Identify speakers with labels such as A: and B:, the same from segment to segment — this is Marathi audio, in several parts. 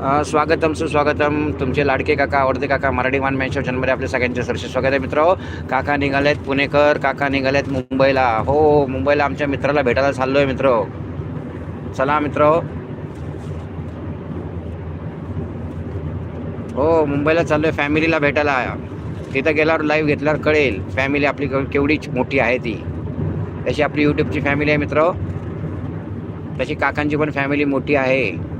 A: स्वागतम सुस्वागतम. तुमचे लाडके काका आवडते काका मराठी मान मॅन शो आपल्या आपले सगळ्यांचे सरसे स्वागत आहे मित्र. काका निघालेत पुणेकर काका निघालेत मुंबईला. हो मुंबईला आमच्या मित्राला भेटायला चाललो आहे मित्र. चला मित्र. हो मुंबईला चाललो आहे फॅमिलीला भेटायला. तिथं गेल्यावर लाईव्ह घेतल्यावर कळेल फॅमिली आपली केवढी मोठी आहे ती. तशी आपली यूट्यूबची फॅमिली आहे मित्र. तशी काकांची पण फॅमिली मोठी आहे.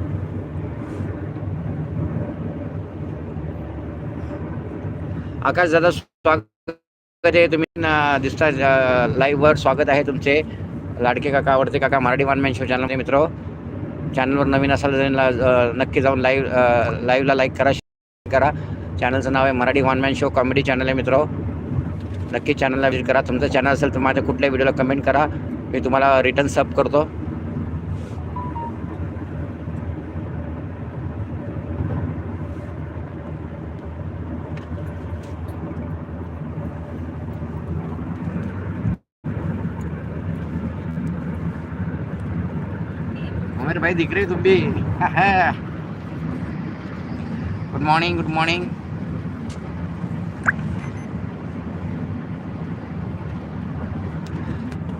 A: आकाश दादा स्वागत आहे. तुम्ही दिसता लाईव्ह वर. स्वागत आहे तुमचे. लाडके काका आवडते काका Marathi one man show channel मित्र. चॅनलवर नवीन असाल तर नक्की जाऊन लाईव्ह लाईव्हला लाईक करा शेअर करा. चॅनलचं नाव आहे Marathi one man show comedy channel आहे मित्र. नक्की चॅनलला विजिट करा. तुमचं चॅनल असेल तर माझ्या कुठल्या व्हिडिओला कमेंट करा. मी तुम्हाला रिटर्न सब करतो. अमीर भाई दिख रही हो तुम भी। Good morning good morning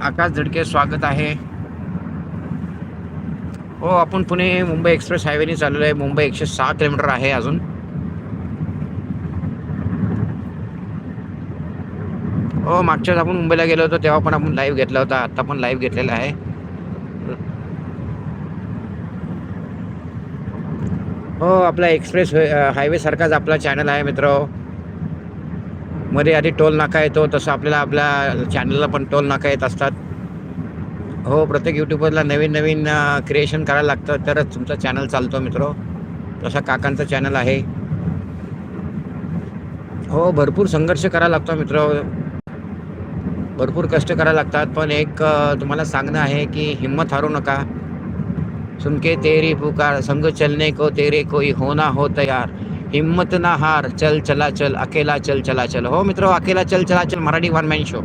A: Akash Zadke स्वागत आहे. हो आपण पुणे मुंबई एक्सप्रेस हायवेने चाललेलो आहे. मुंबई एकशे सहा किलोमीटर आहे अजून. हो मागच्याच आपण मुंबईला गेलो होतो तेव्हा पण आपण लाईव्ह घेतला होता. आत्ता पण लाईव्ह घेतलेला आहे. हो आपला एक्सप्रेस हायवे सारखाच आपला चॅनल आहे मित्र. मध्ये आधी टोल नाका येतो तसं आपल्याला आपल्या चॅनलला पण टोल नाका येत असतात. हो प्रत्येक यूट्यूबरला नवीन नवीन क्रिएशन करायला लागतं तरच तुमचा चॅनल चालतो मित्र. तसा काकांचा चॅनल आहे. हो भरपूर संघर्ष करायला लागतो मित्र. भरपूर कष्ट करायला लागतात पण एक तुम्हाला सांगणं आहे की हिंमत हारू नका. सुनके तेरी पुकार संग चलने को तेरे कोई होना हो तयार। हिम्मत ना हार चल चला चल अकेला चल चला चल। हो मित्र अकेला चल चला चल मराठी वन मॅन शो